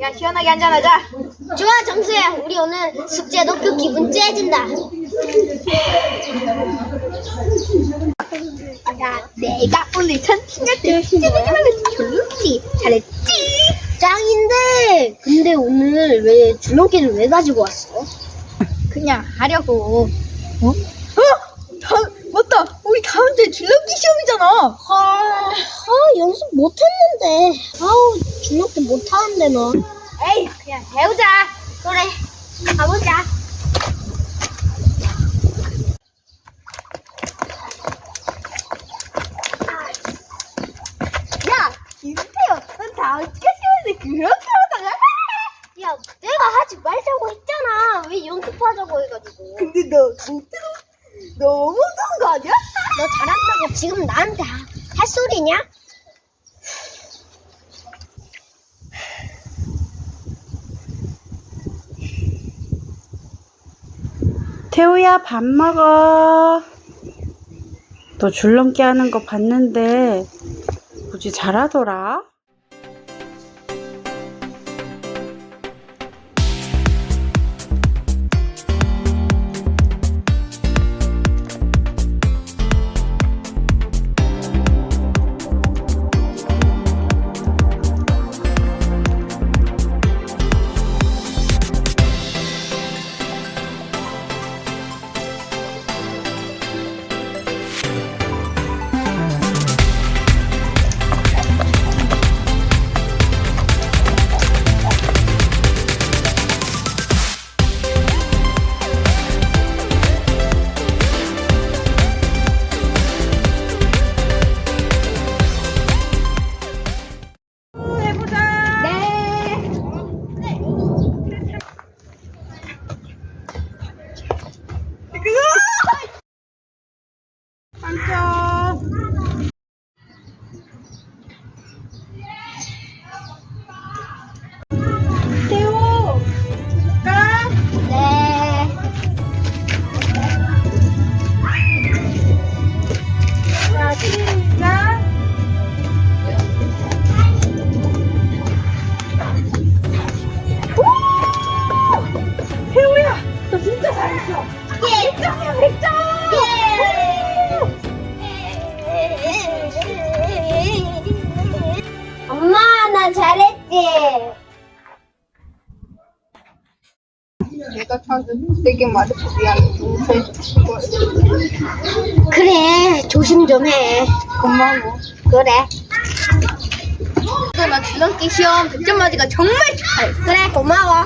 야, 시원하게 한잔하자. 좋아 정수야 우리 오늘 숙제 놓고 기분 째진다 야, 내가 오늘 천친한테 찌르기만 졸지 잘했지? 짱인데 근데 오늘 왜 줄넘기를 왜 가지고 왔어? 그냥 하려고. 어? 어? 다, 맞다. 우리 다음 주에 줄넘기 시험이잖아. 아, 아 연습 못했는데 아우 줄넘기 못하는데 너 에이, 그냥 배우자. 그래 가보자 야, 김태호, 넌 다음 주에 시험인데 그렇게 하다가? 야 내가 하지 말자고 했잖아 왜 연습하자고 해가지고 근데 너 진짜 너무 좋은 거 아니야? 너 잘한다고 지금 나한테 하- 할 소리냐? 태우야 밥 먹어. 너 줄넘기 하는 거 봤는데 무지 잘하더라. 내가 찾은 되게 말해서 미안해. 용서해. 그래 조심 좀 해 고마워. 그래 나 줄넘기 시험 100점 맞으니까 정말 축하해. 그래 고마워